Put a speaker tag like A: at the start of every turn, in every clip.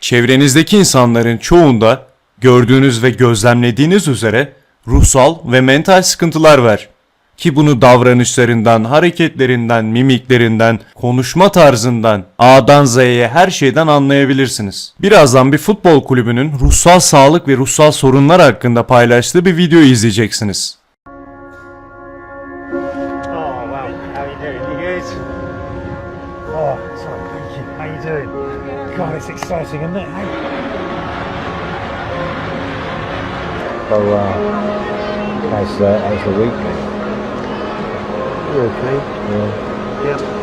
A: Çevrenizdeki insanların çoğunda gördüğünüz ve gözlemlediğiniz üzere ruhsal ve mental sıkıntılar var. Ki bunu davranışlarından, hareketlerinden, mimiklerinden, konuşma tarzından, A'dan Z'ye her şeyden anlayabilirsiniz. Birazdan bir futbol kulübünün ruhsal sağlık ve ruhsal sorunlar hakkında paylaştığı bir video izleyeceksiniz.
B: Oh, sorry, thank you. How you doing? God, it's exciting, isn't it? Hey?
C: So, uh, how's, uh, how's the week been?
B: You okay?
C: Yeah.
B: Yep.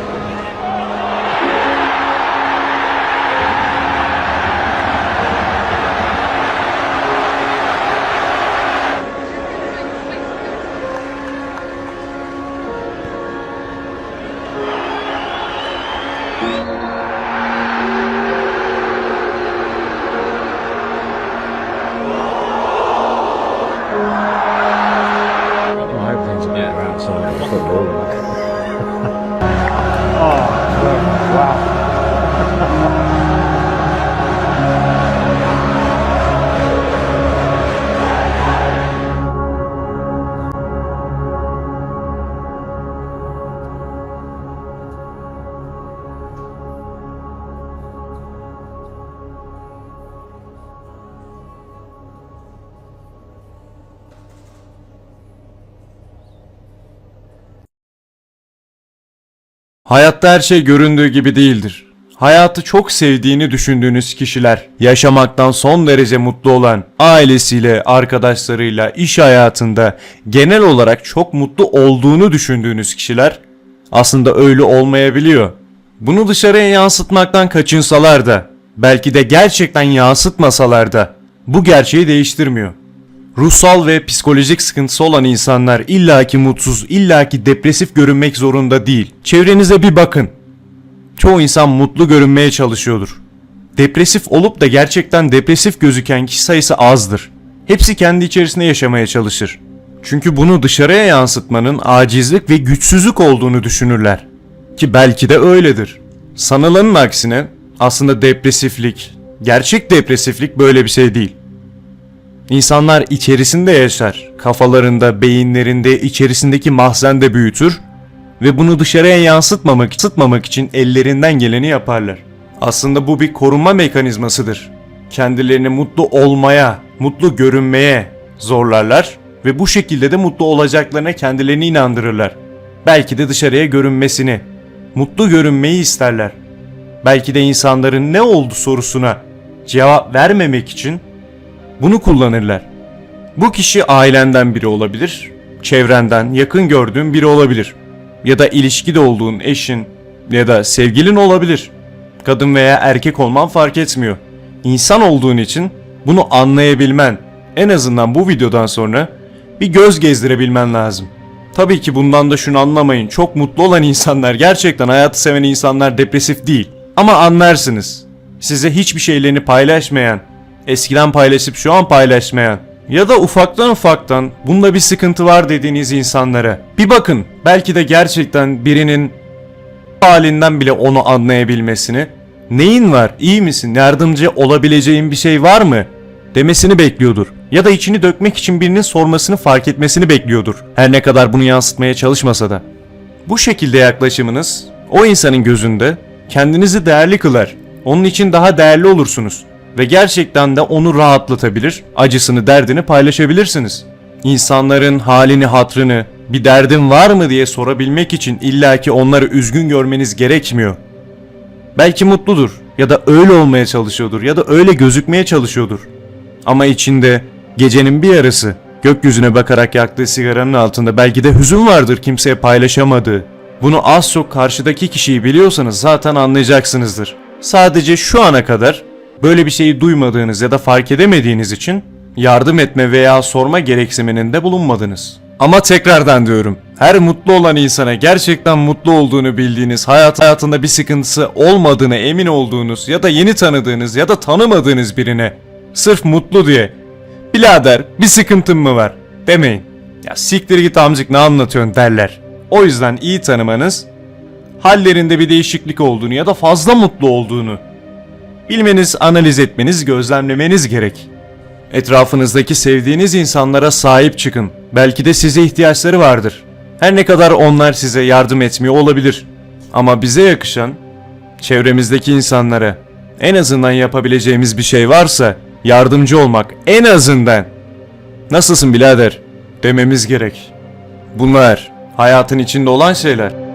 A: Hayatta her şey göründüğü gibi değildir. Hayatı çok sevdiğini düşündüğünüz kişiler, yaşamaktan son derece mutlu olan, ailesiyle, arkadaşlarıyla, iş hayatında genel olarak çok mutlu olduğunu düşündüğünüz kişiler aslında öyle olmayabiliyor. Bunu dışarıya yansıtmaktan kaçınsalar da, belki de gerçekten yansıtmasalar da bu gerçeği değiştirmiyor. Ruhsal ve psikolojik sıkıntısı olan insanlar illaki mutsuz, illaki depresif görünmek zorunda değil. Çevrenize bir bakın. Çoğu insan mutlu görünmeye çalışıyordur. Depresif olup da gerçekten depresif gözüken kişi sayısı azdır. Hepsi kendi içerisinde yaşamaya çalışır. Çünkü bunu dışarıya yansıtmanın acizlik ve güçsüzlük olduğunu düşünürler. Ki belki de öyledir. Sanılanın aksine aslında depresiflik, gerçek depresiflik böyle bir şey değil. İnsanlar içerisinde yaşar. Kafalarında, beyinlerinde, içerisindeki mahzende büyütür ve bunu dışarıya yansıtmamak, yansıtmamak için ellerinden geleni yaparlar. Aslında bu bir korunma mekanizmasıdır. Kendilerini mutlu olmaya, mutlu görünmeye zorlarlar ve bu şekilde de mutlu olacaklarına kendilerini inandırırlar. Belki de dışarıya görünmesini, mutlu görünmeyi isterler. Belki de insanların ne oldu sorusuna cevap vermemek için bunu kullanırlar. Bu kişi ailenden biri olabilir, çevrenden, yakın gördüğün biri olabilir. Ya da ilişkide olduğun eşin ya da sevgilin olabilir. Kadın veya erkek olman fark etmiyor. İnsan olduğun için bunu anlayabilmen, en azından bu videodan sonra bir göz gezdirebilmen lazım. Tabii ki bundan da şunu anlamayın. Çok mutlu olan insanlar, gerçekten hayatı seven insanlar depresif değil. Ama anlarsınız. Size hiçbir şeylerini paylaşmayan, eskiden paylaşıp şu an paylaşmayan ya da ufaktan ufaktan bunda bir sıkıntı var dediğiniz insanlara bir bakın. Belki de gerçekten birinin halinden bile onu anlayabilmesini, neyin var, iyi misin, yardımcı olabileceğin bir şey var mı demesini bekliyordur. Ya da içini dökmek için birinin sormasını fark etmesini bekliyordur. Her ne kadar bunu yansıtmaya çalışmasa da. Bu şekilde yaklaşımınız o insanın gözünde kendinizi değerli kılar. Onun için daha değerli olursunuz ve gerçekten de onu rahatlatabilir, acısını, derdini paylaşabilirsiniz. İnsanların halini, hatrını, bir derdin var mı diye sorabilmek için illaki onları üzgün görmeniz gerekmiyor. Belki mutludur ya da öyle olmaya çalışıyordur ya da öyle gözükmeye çalışıyordur. Ama içinde gecenin bir yarısı gökyüzüne bakarak yaktığı sigaranın altında belki de hüzün vardır kimseye paylaşamadığı. Bunu az çok karşıdaki kişiyi biliyorsanız zaten anlayacaksınızdır. Sadece şu ana kadar böyle bir şeyi duymadığınız ya da fark edemediğiniz için yardım etme veya sorma gereksiniminde bulunmadınız. Ama tekrardan diyorum, her mutlu olan insana gerçekten mutlu olduğunu bildiğiniz, hayat hayatında bir sıkıntısı olmadığını emin olduğunuz ya da yeni tanıdığınız ya da tanımadığınız birine sırf mutlu diye birader bir sıkıntın mı var demeyin. Ya siktir git amcık ne anlatıyorsun derler. O yüzden iyi tanımanız hallerinde bir değişiklik olduğunu ya da fazla mutlu olduğunu bilmeniz, analiz etmeniz, gözlemlemeniz gerek. Etrafınızdaki sevdiğiniz insanlara sahip çıkın. Belki de size ihtiyaçları vardır. Her ne kadar onlar size yardım etmiyor olabilir. Ama bize yakışan çevremizdeki insanlara en azından yapabileceğimiz bir şey varsa yardımcı olmak en azından. Nasılsın birader dememiz gerek. Bunlar hayatın içinde olan şeyler.